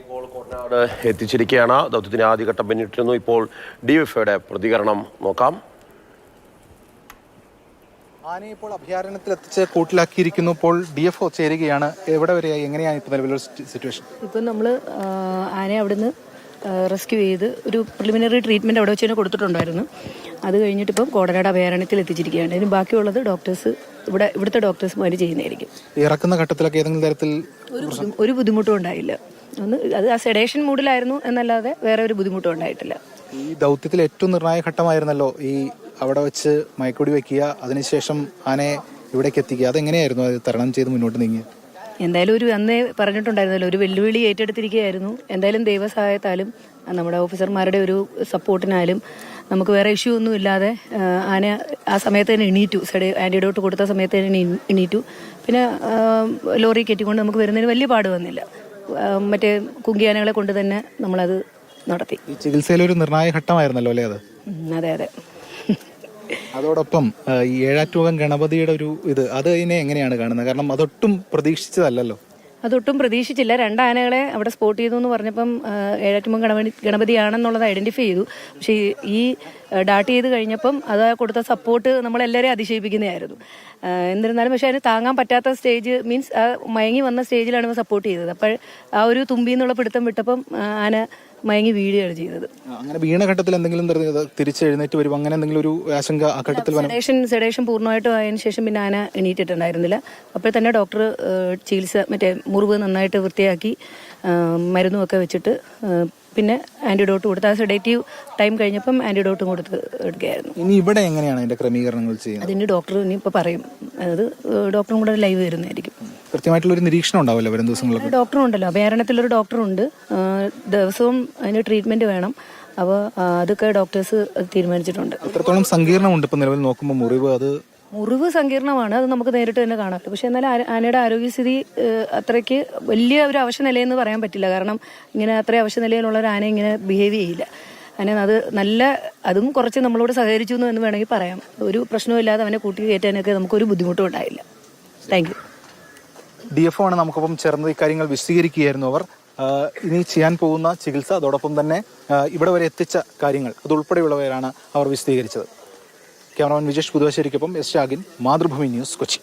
ഇപ്പോൾ കോട്ടനാട് എത്തിച്ചിരിക്കുകയാണ്. ദൗത്യത്തിന് ആദ്യഘട്ടം പിന്നിട്ടിരുന്നു. ഇപ്പോൾ ഡിഎഫ്ഐയുടെ പ്രതികരണം. നോക്കാം. ആനയെ ഇപ്പോൾ അഭയാരണ്യത്തിൽ എത്തിച്ച് കൂട്ടിലാക്കിയിരിക്കുന്നു. ഇപ്പോൾ ഡി എഫ് ഒ ചേരുകയാണ്. എവിടെ വരെയായി എങ്ങനെയാണ് ഇപ്പോൾ നിലവിലുള്ള സിറ്റുവേഷൻ ഇപ്പം നമ്മൾ ആനയെ അവിടുന്ന് റെസ്ക്യൂ ചെയ്ത് ഒരു പ്രിലിമിനറി ട്രീറ്റ്മെന്റ് അവിടെ വെച്ച് തന്നെ കൊടുത്തിട്ടുണ്ടായിരുന്നു. അത് കഴിഞ്ഞിട്ട് ഇപ്പം കോടനാട് അഭയാരണ്യത്തിൽ എത്തിച്ചിരിക്കുകയാണ്. ഇതിന് ബാക്കിയുള്ളത് ഡോക്ടേഴ്സ് ഇവിടെ ഇവിടുത്തെ ഡോക്ടേഴ്സ്മാർ ചെയ്യുന്നതായിരിക്കും. ഇറക്കുന്ന ഘട്ടത്തിലൊക്കെ ഏതെങ്കിലും തരത്തിൽ ഒരു ബുദ്ധിമുട്ടും ഉണ്ടായില്ല. ഒന്ന് അത് ആ സെഡേഷൻ മൂഡിലായിരുന്നു എന്നല്ലാതെ വേറെ ഒരു ബുദ്ധിമുട്ടും ഉണ്ടായിട്ടില്ല. ഈ ദൗത്യത്തിൽ ഏറ്റവും നിർണായക ഘട്ടമായിരുന്നല്ലോ ഈ അവിടെ വെച്ച് മയക്കുടി വെക്കുക അതിനുശേഷം ആനയെ ഇവിടേക്ക് എത്തിക്കുക. അതെങ്ങനെയായിരുന്നു അത് തരണം ചെയ്ത് മുന്നോട്ട് നീങ്ങി എന്തായാലും ഒരു അന്നേ പറഞ്ഞിട്ടുണ്ടായിരുന്നല്ലോ ഒരു വെല്ലുവിളി ഏറ്റെടുത്തിരിക്കുകയായിരുന്നു. എന്തായാലും ദൈവസഹായത്താലും നമ്മുടെ ഓഫീസർമാരുടെ ഒരു സപ്പോർട്ടിനാലും നമുക്ക് വേറെ ഇഷ്യൂ ഒന്നും ഇല്ലാതെ ആന ആ സമയത്ത് തന്നെ എണീറ്റു. സെഡേ ആന്റിഡോട്ട് കൊടുത്ത സമയത്ത് തന്നെ എണീ- എണീറ്റു. പിന്നെ ലോറി കയറ്റിക്കൊണ്ട് നമുക്ക് വരുന്നതിന് വലിയ പാട് വന്നില്ല. മറ്റേ കുങ്കിയാനകളെ കൊണ്ട് തന്നെ നമ്മളത് നടത്തി. ഈ ചികിത്സയിലെ ഒരു നിർണായക ഘട്ടമായിരുന്നല്ലോ അല്ലേ അത്? അതെ അതെ. അതോടൊപ്പം ഈ ഏഴാറ്റുമുഖം ഗണപതിയുടെ ഒരു ഇത് അത് ഇതിനെ എങ്ങനെയാണ് കാണുന്നത്? കാരണം അതൊട്ടും പ്രതീക്ഷിച്ചതല്ലല്ലോ. അതൊട്ടും പ്രതീക്ഷിച്ചില്ല. രണ്ട് ആനകളെ അവിടെ സ്പോട്ട് ചെയ്തു എന്ന് പറഞ്ഞപ്പം ഏഴാറ്റുമുഖം ഗണപതി ഗണപതിയാണെന്നുള്ളത് ഐഡന്റിഫൈ ചെയ്തു. പക്ഷേ ഈ- ഡാട്ട് ചെയ്ത് കഴിഞ്ഞപ്പം അത് കൊടുത്ത സപ്പോർട്ട് നമ്മളെല്ലാവരെയും അതിശയിപ്പിക്കുന്നതായിരുന്നു. എന്നിരുന്നാലും പക്ഷേ അതിന് താങ്ങാൻ പറ്റാത്ത സ്റ്റേജ് മീൻസ് മയങ്ങി വന്ന സ്റ്റേജിലാണ് സപ്പോർട്ട് ചെയ്തത്. അപ്പോൾ ആ ഒരു തുമ്പി എന്നുള്ള പിടുത്തം വിട്ടപ്പം ആന മയങ്ങി വീഴുകയാണ് ചെയ്തത്. അങ്ങനെ വീണ ഘട്ടത്തിൽ എന്തെങ്കിലും തിരിച്ചെഴുന്നേറ്റ് വരും അങ്ങനെ എന്തെങ്കിലും ഒരു ആശങ്ക ആ ഘട്ടത്തിൽ സെഡേഷൻ സെഡേഷൻ പൂർണമായിട്ടും ആയതിനു ശേഷം പിന്നെ ആന എണീറ്റിട്ടുണ്ടായിരുന്നില്ല. അപ്പോൾ തന്നെ ഡോക്ടർ ചികിത്സ മറ്റേ മുറിവ് നന്നായിട്ട് വൃത്തിയാക്കി മരുന്നുമൊക്കെ വെച്ചിട്ട് പിന്നെ ആന്റിഡോട്ട് കൊടുത്ത് ആ സെഡേറ്റീവ് ടൈം കഴിഞ്ഞപ്പം ആന്റിഡോട്ടും കൊടുത്ത് എടുക്കുകയായിരുന്നു. ഇനി ഇവിടെ എങ്ങനെയാണ് അതിന്റെ ക്രമീകരണങ്ങൾ ചെയ്യുന്നത്? അതിന് ഡോക്ടർ ഇനി ഇപ്പൊ പറയും. അതായത് ഡോക്ടറും കൂടെ ലൈവ് വരുന്നതായിരിക്കും. കൃത്യമായിട്ടുള്ള ഒരു നിരീക്ഷണം ഉണ്ടാവില്ല വരും ദിവസങ്ങളിലൊക്കെ ഡോക്ടറും ഉണ്ടല്ലോ. അഭയാരണത്തിലൊരു ഡോക്ടറുണ്ട് ഉണ്ട്. ദിവസവും അതിന് ട്രീറ്റ്മെന്റ് വേണം. അപ്പോൾ അതൊക്കെ ഡോക്ടേഴ്സ് തീരുമാനിച്ചിട്ടുണ്ട്. എത്രത്തോളം സങ്കീർണമുണ്ട് ഇപ്പം നിലവിൽ നോക്കുമ്പോൾ മുറിവ്? അത് മുറിവ് സങ്കീർണമാണ്. അത് നമുക്ക് നേരിട്ട് തന്നെ കാണാമല്ലോ പക്ഷെ എന്നാലും ആനയുടെ ആരോഗ്യസ്ഥിതി അത്രയ്ക്ക് വലിയ ഒരു അവശനിലയെന്ന് പറയാൻ പറ്റില്ല. കാരണം ഇങ്ങനെ അത്രയും അവശനിലയിലുള്ള ഒരു ആന ഇങ്ങനെ ബിഹേവ് ചെയ്യില്ല. അതിനെ അത് നല്ല അതും കുറച്ച് നമ്മളോട് സഹകരിച്ചു എന്ന് വേണമെങ്കിൽ പറയാം. ഒരു പ്രശ്നവും അവനെ കൂട്ടി കയറ്റാനൊക്കെ നമുക്കൊരു ബുദ്ധിമുട്ടും ഉണ്ടായില്ല. താങ്ക് യു ഡി എഫ് ആണ് നമുക്കൊപ്പം ചേർന്നത് ഇക്കാര്യങ്ങൾ വിശദീകരിക്കുകയായിരുന്നു അവർ. ഇനി ചെയ്യാൻ പോകുന്ന ചികിത്സ അതോടൊപ്പം തന്നെ ഇവിടെ വരെ എത്തിച്ച കാര്യങ്ങൾ അതുൾപ്പെടെയുള്ളവരാണ് അവർ വിശദീകരിച്ചത്. ക്യാമറമാൻ വിജേഷ് പുതുവശ്ശേരിക്കൊപ്പം എസ് ഷാഗിൻ മാതൃഭൂമി ന്യൂസ് കൊച്ചി.